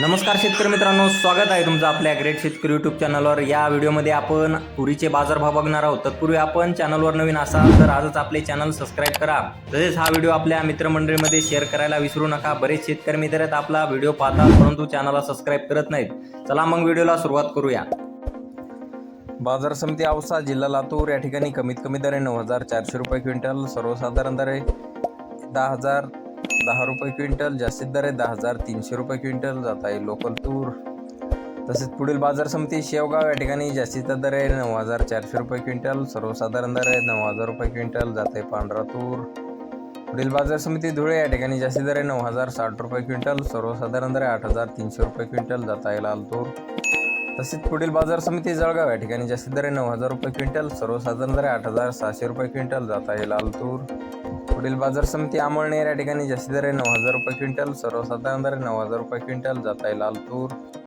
नमस्कार शेतकरी मित्रांनो स्वागत आहे तुमचं आपल्या ग्रेट शेतकरी यूट्यूब चॅनलवर या व्हिडिओमध्ये आपण तुरीचे बाजारभाव बघणार आहोत. तत्पूर्वी आपण चॅनलवर नवीन असाल तर आजच आपले चॅनल सबस्क्राईब करा. तसेच हा व्हिडिओ आपल्या मित्रमंडळीमध्ये शेअर करायला विसरू नका. बरेच शेतकरी मित्र आहेत आपला व्हिडिओ पाहतात परंतु चॅनलला सबस्क्राईब करत नाहीत. चला मग व्हिडिओला सुरुवात करूया. बाजार समिती औसा जिल्हा लातूर या ठिकाणी कमीत कमी दर आहे नऊ हजार चारशे रुपये क्विंटल सर्वसाधारण दर आहे दहा हजार दहा रुपये क्विंटल जास्तीत दर आहे दहा हजार तीनशे रुपये क्विंटल जात आहे लोकल तूर. तसेच पुढील बाजार समिती शेवगाव या ठिकाणी जास्तीचा दर आहे नऊ हजार चारशे रुपये क्विंटल सर्वसाधारण दर आहे नऊ हजार रुपये क्विंटल जात आहे पांढरा तूर. पुढील बाजार समिती धुळे या ठिकाणी जास्तीत दर आहे नऊ हजार साठ रुपये क्विंटल सर्वसाधारण दर आहे आठ हजार तीनशे रुपये क्विंटल जात आहे लाल तूर. तसेच पुढील बाजार समिती जळगाव या ठिकाणी जास्तीत दर आहे नऊ हजार रुपये क्विंटल सर्वसाधारण दर आहे आठ हजार सहाशे रुपये क्विंटल जात आहे लाल तूर. पुढील बाजार समिती अमळनेर या ठिकाणी जास्ती दर आहे नऊ हजार रुपये क्विंटल सर्वसाधारण दर नऊ हजार रुपये क्विंटल जात आहे लालतूर